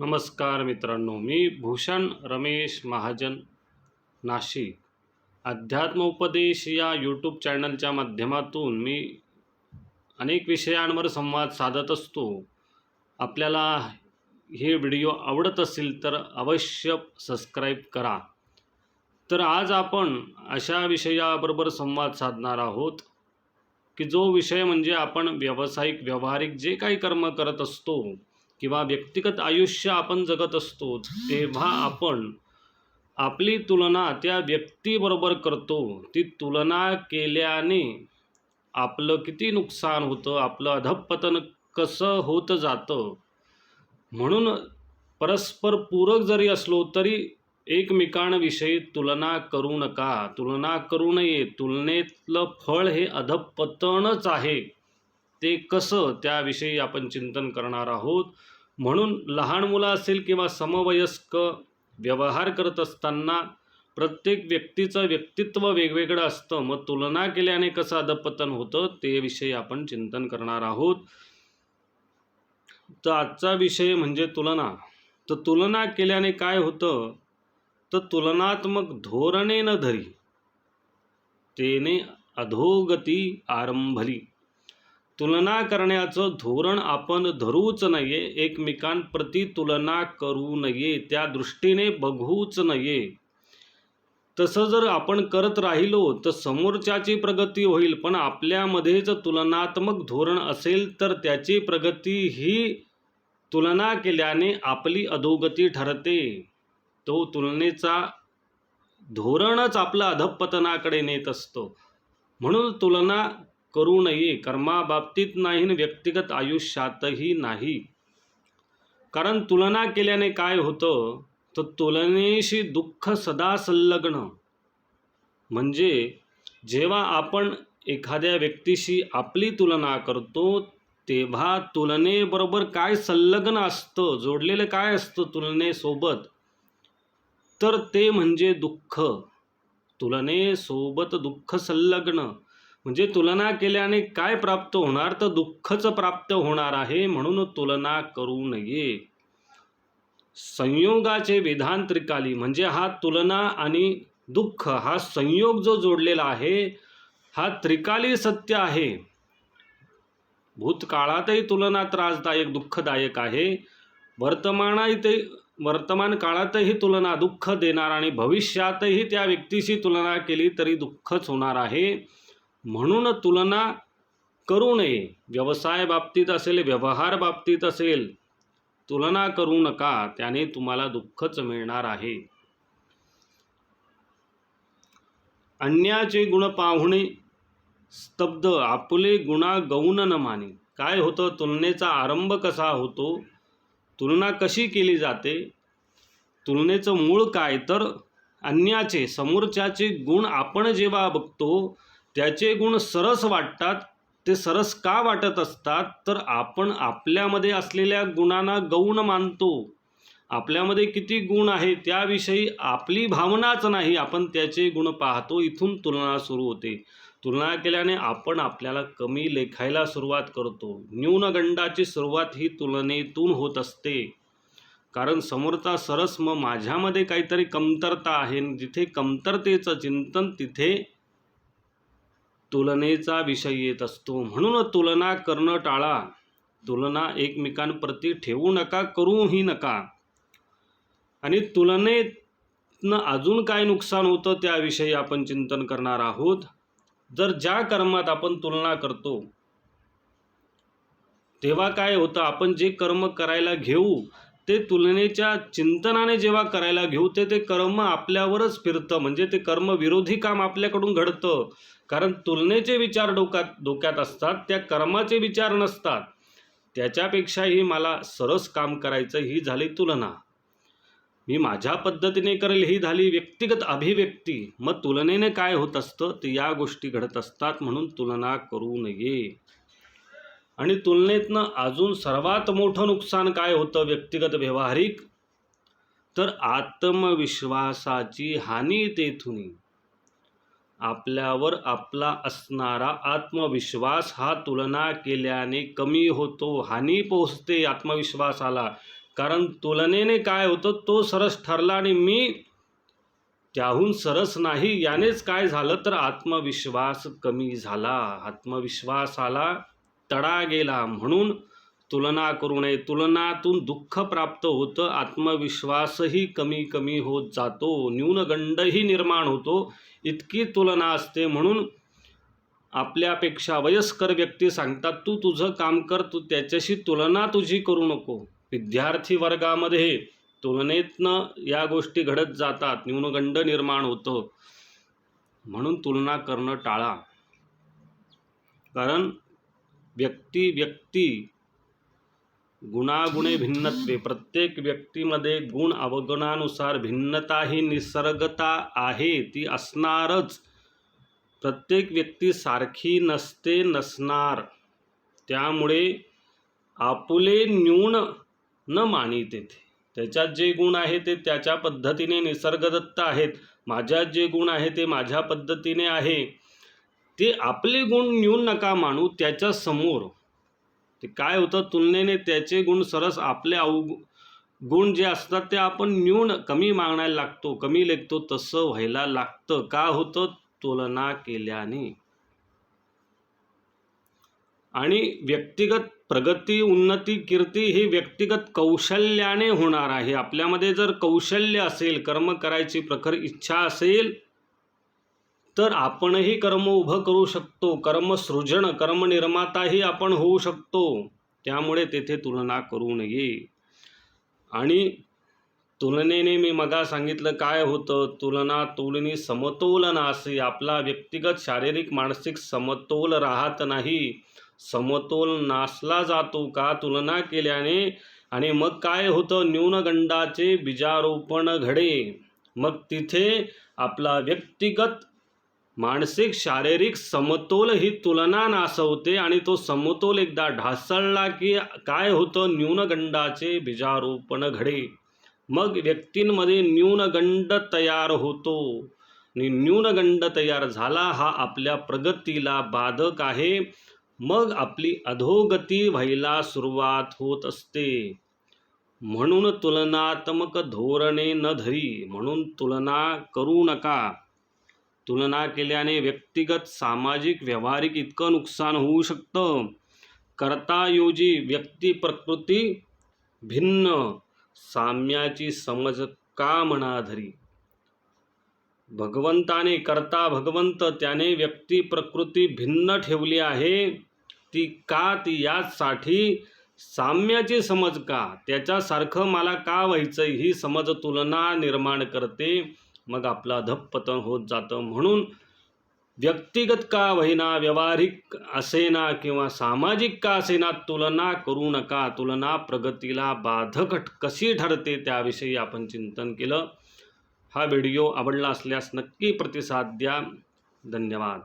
नमस्कार मित्रांनो मी भूषण रमेश महाजन नाशिक. अध्यात्म उपदेश या यूट्यूब चॅनलच्या माध्यमातून मी अनेक विषयांवर संवाद साधत असतो. आपल्याला हे व्हिडिओ आवडत असेल तर अवश्य सबस्क्राईब करा. तर आज आपण अशा विषयाबरोबर संवाद साधणार आहोत की जो विषय म्हणजे आपण व्यावसायिक व्यावहारिक जे काही कर्म करत असतो किंवा व्यक्तिगत आयुष्य आपण जगत असतो तेव्हा आपण आपली तुलना त्या व्यक्तीबरोबर करतो. ती तुलना केल्याने आपलं किती नुकसान होतं आपलं अधपतन कसं होत जातं? म्हणून परस्पर पूरक जरी असलो तरी एकमेकांविषयी तुलना करू नका. तुलना करू नये. तुलनेतलं फळ हे अधपतनच आहे. ते कसं त्याविषयी आपण चिंतन करणार आहोत? म्हणून लहान मुलं असेल किंवा समवयस्क व्यवहार करत असताना प्रत्येक व्यक्तीचं व्यक्तित्व वेगवेगळं असतं. मग तुलना केल्याने कसं अधपतन होतं ते विषयी आपण चिंतन करणार आहोत. तर आजचा विषय म्हणजे तुलना. तर तुलना केल्याने काय होतं? तर तुलनात्मक धोरणे न धरी तेने अधोगती आरंभली. तुलना करण्याचं धोरण आपण धरूच नये एकमेकांप्रती तुलना करू नये. त्या दृष्टीने बघूच नये. तसं जर आपण करत राहिलो तर समोरच्याची प्रगती होईल पण आपल्यामध्येच तुलनात्मक धोरण असेल तर त्याची प्रगती ही तुलना केल्याने आपली अधोगती ठरते. तो तुलनेचा धोरणच आपलं अधपतनाकडे नेत असतो. म्हणून तुलना करू नये. कर्माबाबतीत नाही व्यक्तिगत आयुष्यातही नाही. कारण तुलना केल्याने काय होतं? तर तुलनेशी दुःख सदा संलग्न. म्हणजे जेव्हा आपण एखाद्या व्यक्तीशी आपली तुलना करतो तेव्हा तुलनेबरोबर काय संलग्न असतं? जोडलेलं काय असतं तुलनेसोबत? तर ते म्हणजे दुःख. तुलनेसोबत दुःख संलग्न. म्हणजे तुलना केल्याने काय प्राप्त होणार तर दुःखच प्राप्त होणार आहे म्हणून तुलना करू नये. संयोगाचे विधान त्रिकाली म्हणजे हा तुलना आणि दुःख हा संयोग जो जोडलेला आहे हा त्रिकाली सत्य आहे. भूतकाळातही तुलना त्रासदायक दुःखदायक आहे. वर्तमानातही वर्तमान काळातही तुलना दुःख देणार आणि भविष्यातही त्या व्यक्तीशी तुलना केली तरी दुःखच होणार आहे. म्हणून तुलना करू नये. व्यवसाय बाबतीत असेल व्यवहार बाबतीत असेल तुलना करू नका त्याने तुम्हाला दुःखच मिळणार आहे. अन्याचे गुण पाहुणे स्तब्ध आपले गुणा गौण न माने. काय होतं? तुलनेचा आरंभ कसा होतो? तुलना कशी केली जाते? तुलनेचं मूळ काय? तर अन्याचे समोरच्याचे गुण आपण जेव्हा बघतो त्याचे गुण सरस वाटतात ते सरस का वाटत असतात? तर आपण आपल्यामध्ये असलेल्या गुणांना गौण मानतो. आपल्यामध्ये किती गुण आहे त्याविषयी आपली भावनाच नाही. आपण त्याचे गुण पाहतो इथून तुलना सुरू होते. तुलना केल्याने आपण आपल्याला कमी लेखायला सुरुवात करतो. न्यूनगंडाची सुरुवात ही तुलनेतून होत असते. कारण समोरचा सरस मग माझ्यामध्ये काहीतरी कमतरता आहे. जिथे कमतरतेचं चिंतन तिथे तुलनेचा विषय येत असतो. म्हणून तुलना करणं टाळा. तुलना एकमेकांप्रती ठेवू नका करूही नका. आणि तुलनेतनं अजून काय नुकसान होतं त्याविषयी आपण चिंतन करणार आहोत. जर ज्या कर्मात आपण तुलना करतो तेव्हा काय होतं? आपण जे कर्म करायला घेऊ ते तुलनेच्या चिंतनाने जेव्हा करायला घेऊ ते ते कर्म आपल्यावरच फिरतं. म्हणजे ते कर्म विरोधी काम आपल्याकडून घडतं. कारण तुलनेचे विचार डोक्यात डोक्यात असतात त्या कर्माचे विचार नसतात. त्याच्यापेक्षाही मला सरस काम करायचं ही झाली तुलना. मी माझ्या पद्धतीने करेल ही झाली व्यक्तिगत अभिव्यक्ती. मग तुलनेने काय होत असतं? तर या गोष्टी घडत असतात म्हणून तुलना करू नये. आणि तुलनेतनं अजून सर्वात मोठं नुकसान काय होतं व्यक्तिगत व्यवहारिक? तर आत्मविश्वासाची हानी तेथून. आपल्यावर आपला असणारा आत्मविश्वास हा तुलना केल्याने कमी होतो हानी पोहोचते आत्मविश्वासाला. कारण तुलनेने काय होतं तो सरस ठरला आणि मी त्याहून सरस नाही यानेच काय झालं तर आत्मविश्वास कमी झाला. आत्मविश्वासाला तडा गेला म्हणून तुलना करू नये. तुलनातून दुःख प्राप्त होतं आत्मविश्वासही कमी कमी होत जातो. न्यूनगंडही निर्माण होतो. इतकी तुलना असते म्हणून आपल्यापेक्षा वयस्कर व्यक्ती सांगतात तू तुझं काम कर तू त्याच्याशी तुलना तुझी करू नको. विद्यार्थी वर्गामध्ये तुलनेतनं या गोष्टी घडत जातात. न्यूनगंड निर्माण होतं. म्हणून तुलना करणं टाळा. कारण व्यक्ती व्यक्ती गुणागुणे भिन्नत्वे. प्रत्येक व्यक्तीमध्ये गुण अवगुणानुसार भिन्नता ही निसर्गता आहे ती असणारच. प्रत्येक व्यक्ती सारखी नसते नसणार. त्यामुळे आपुले न्यून न मानी तेथे. त्याच्यात जे गुण आहे ते त्याच्या पद्धतीने निसर्गदत्त आहेत. माझ्यात जे गुण आहे ते माझ्या पद्धतीने आहे. ते आपले गुण न्यून नका मानू त्याच्यासमोर. ते काय होतं तुलनेने त्याचे गुण सरस आपले अव गुण जे असतात ते आपण न्यून कमी मागण्याला लागतो कमी लेखतो तसं व्हायला लागतं. का होतं? तुलना केल्याने. आणि व्यक्तिगत प्रगती उन्नती कीर्ती ही व्यक्तिगत कौशल्याने होणार आहे. आपल्यामध्ये जर कौशल्य असेल कर्म करायची प्रखर इच्छा असेल तर आपणही कर्म उभं करू शकतो. कर्मसृजन कर्मनिर्माताही आपण होऊ शकतो. त्यामुळे तेथे तुलना करू नये. आणि तुलनेने मी मगा सांगितलं काय होतं? तुलना तुलनी समतोल असे आपला व्यक्तिगत शारीरिक मानसिक समतोल राहत नाही. समतोल नासला जातो का? तुलना केल्याने. आणि मग काय होतं? न्यूनगंडाचे बीजारोपण घडे. मग तिथे आपला व्यक्तिगत मानसिक शारीरिक समतोल ही तुलना नासवते आणि तो समतोल एकदा ढासळला की काय होतं? न्यूनगंडाचे बीजारोपण घडे. मग व्यक्तींमध्ये न्यूनगंड तयार होतो. आणि न्यूनगंड तयार झाला हा आपल्या प्रगतीला बाधक आहे. मग आपली अधोगती व्हायला सुरुवात होत असते. म्हणून तुलनात्मक धोरणे न धरी म्हणून तुलना करू नका. तुलना केल्याने व्यक्तिगत सामाजिक व्यावहारिक इतकं नुकसान होऊ शकतं. कर्तायोजी व्यक्ती प्रकृती भिन्न. साम्याची समज का म्हणाधरी भगवंताने करता भगवंत त्याने व्यक्ती प्रकृती भिन्न ठेवली आहे. ती का ती याचसाठी साम्याची समज का? त्याच्यासारखं मला का व्हायचं ही समज तुलना निर्माण करते. मग आपला धप्पतन होत जातं. म्हणून व्यक्तिगत का होईना व्यावहारिक असेना किंवा सामाजिक का असेना तुलना करू नका. तुलना प्रगतीला बाधक कशी ठरते त्याविषयी आपण चिंतन केलं. हा व्हिडिओ आवडला असल्यास नक्की प्रतिसाद द्या. धन्यवाद.